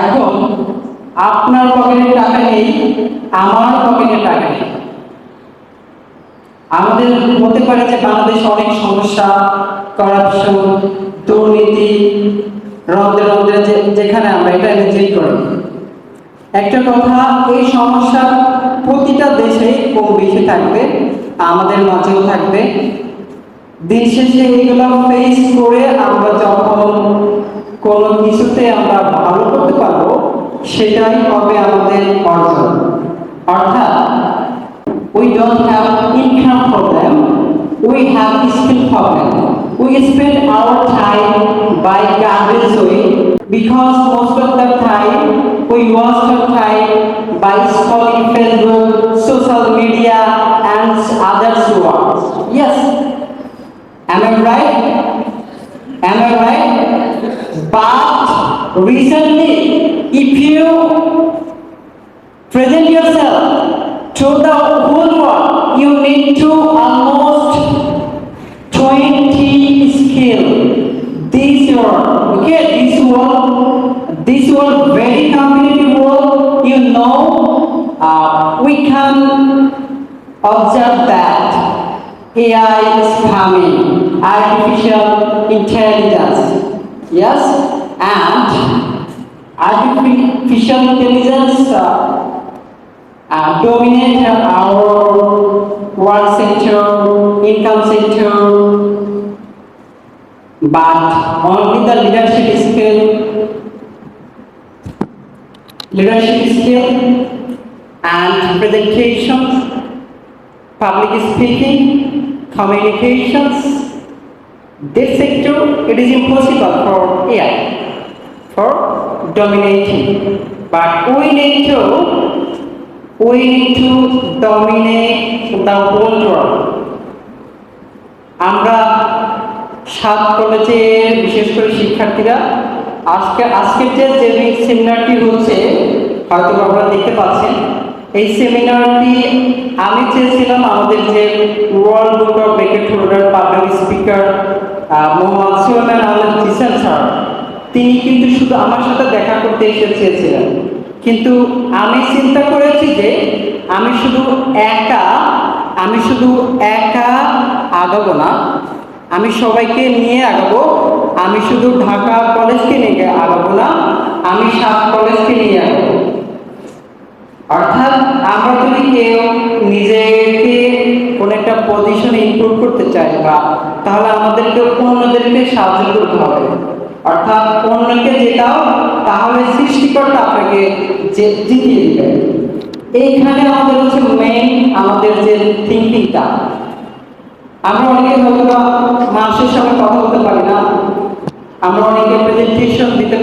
এখন আপনার পকেটে টাকা নেই, আমার পকেটে টাকা নেই। আমাদের হতে পারে যে বাংলাদেশে অনেক সমস্যা করাপশন দুর্নীতি রন্ধ্রে রন্ধ্রে যেখানে আমরা এটা নিজেই করি একটা কথা, এই সমস্যা প্রতিটা দেশে কম বেশি থাকবে, আমাদের মাঝেও থাকবে। দিন শেষে এগুলো ফেস করে আমরা যখন কোনো কিছুতে আমরা ভালো সেটাই হবে আমাদের অর্জন অর্থাৎ we don't have income problem we have skill problem we spend our time by garbage way because most of the time we waste our time by scrolling facebook social media and others words yes Am I right? Am I right? But recently, if you present yourself to the whole world, you need to almost 20 skill. This world, okay, this world, this world very competitive world, you know, uh, we can observe that AI is coming, artificial intelligence, yes, and artificial intelligence uh, uh, dominate our work sector, income sector, but only the leadership skill, leadership skill, and presentations public speaking, communications, this sector, it is impossible for AI, for dominating. But we need to, we need to dominate the whole world. আমরা সাত কলেজের বিশেষ করে শিক্ষার্থীরা আজকে আজকের যে যে সেমিনারটি হচ্ছে হয়তো আপনারা দেখতে পাচ্ছেন এই সেমিনারটি আমি চেয়েছিলাম আমাদের যে world book of record holder public speaker Mohammad Suleman Ahmed Zisan sir তিনি কিন্তু শুধু আমার সাথে দেখা করতে এসে চেয়েছিলেন কিন্তু আমি চিন্তা করেছি যে আমি শুধু একা, আমি শুধু একা আগাবো না। আমি সবাইকে নিয়ে আগাবো। আমি শুধু ঢাকা কলেজকে নিয়ে আগাবো না, আমি সাত কলেজকে নিয়ে আগাবো। অর্থাৎ আমরা যদি কেউ নিজেকে কোনো একটা পজিশনে ইমপ্রুভ করতে চাই বা তাহলে আমাদেরকে অন্যদেরকে সাহায্য করতে হবে। অর্থাৎ অন্যকে জেতাও, তাহলে সৃষ্টিকর্তা আপনাকে যে জিতিয়ে দিবে। এইখানে আমাদের হচ্ছে মেইন আমাদের যে থিঙ্কিংটা আমরা অনেকে হয়তো মানুষের সঙ্গে কথা বলতে পারি না। আমরা অনেকে প্রেজেন্টেশন দিতে